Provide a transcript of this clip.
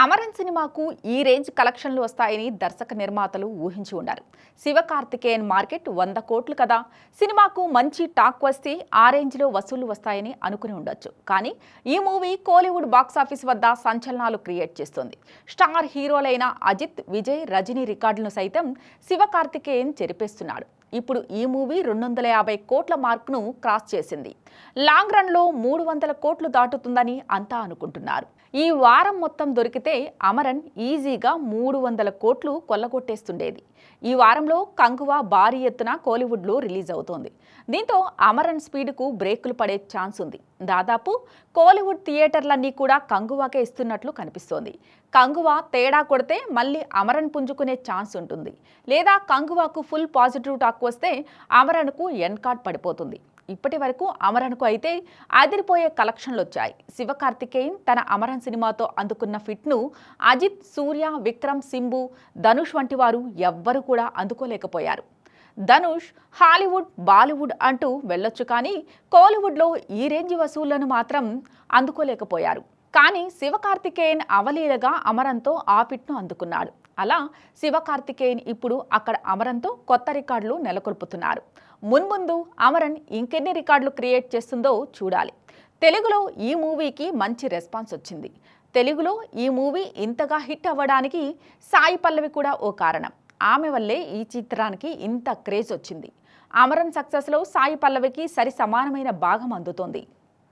అమరన్ సినిమాకు ఈ రేంజ్ కలెక్షన్లు వస్తాయని దర్శక నిర్మాతలు ఊహించి ఉండారు శివకార్తికేయన్ మార్కెట్ వంద కోట్లు కదా. సినిమాకు మంచి టాక్ వస్తే ఆ రేంజ్లో వసూళ్ళు వస్తాయని అనుకుని ఉండొచ్చు. కానీ ఈ మూవీ కోలీవుడ్ బాక్సాఫీస్ వద్ద సంచలనాలు క్రియేట్ చేస్తుంది. స్టార్ హీరోలైన అజిత్ విజయ్ రజనీ రికార్డులను సైతం శివకార్తికేయన్ చెరిపేస్తున్నాడు. ఇప్పుడు ఈ మూవీ రెండు వందల యాభై కోట్ల మార్క్ను క్రాస్ చేసింది. లాంగ్ రన్లో మూడు వందల కోట్లు దాటుతుందని అంతా అనుకుంటున్నారు. ఈ వారం మొత్తం దొరికితే అమరన్ ఈజీగా మూడు వందల కోట్లు కొల్లగొట్టేస్తుండేది. ఈ వారంలో కంకువ భారీ ఎత్తున కోలీవుడ్లో రిలీజ్ అవుతోంది దీంతో అమరన్ స్పీడ్కు బ్రేకులు పడే ఛాన్స్ ఉంది. దాదాపు కోలీవుడ్ థియేటర్లన్నీ కూడా కంగువాకే ఇస్తున్నట్లు కనిపిస్తోంది. కంగువ తేడా కొడితే మళ్ళీ అమరన్ పుంజుకునే ఛాన్స్ ఉంటుంది. లేదా కంగువాకు ఫుల్ పాజిటివ్ టాక్ వస్తే అమరన్కు ఎన్కాట్ పడిపోతుంది. ఇప్పటి వరకు అమరన్కు అయితే అదిరిపోయే కలెక్షన్లు వచ్చాయి. శివకార్తికేయన్ తన అమరన్ సినిమాతో అందుకున్న ఫిట్ను అజిత్ సూర్య విక్రమ్ సింబు ధనుష్ వంటి వారు ఎవ్వరూ కూడా అందుకోలేకపోయారు. ధనుష్ హాలీవుడ్ బాలీవుడ్ అంటూ వెళ్ళొచ్చు కానీ కోలీవుడ్లో ఈ రేంజ్ వసూళ్ళను మాత్రం అందుకోలేకపోయారు. కానీ శివకార్తికేయన్ అవలీలగా అమరంతో ఆ అందుకున్నాడు. అలా శివకార్తికేయన్ ఇప్పుడు అక్కడ అమరంతో కొత్త రికార్డులు నెలకొల్పుతున్నారు. మున్ముందు అమరన్ ఇంకెన్ని రికార్డులు క్రియేట్ చేస్తుందో చూడాలి. తెలుగులో ఈ మూవీకి మంచి రెస్పాన్స్ వచ్చింది. తెలుగులో ఈ మూవీ ఇంతగా హిట్ అవ్వడానికి సాయి పల్లవి కూడా ఓ కారణం. ఆమె వల్లే ఈ చిత్రానికి ఇంత క్రేజ్ వచ్చింది. అమరన్ సక్సెస్లో సాయి పల్లవికి సరి సమానమైన భాగం అందుతోంది.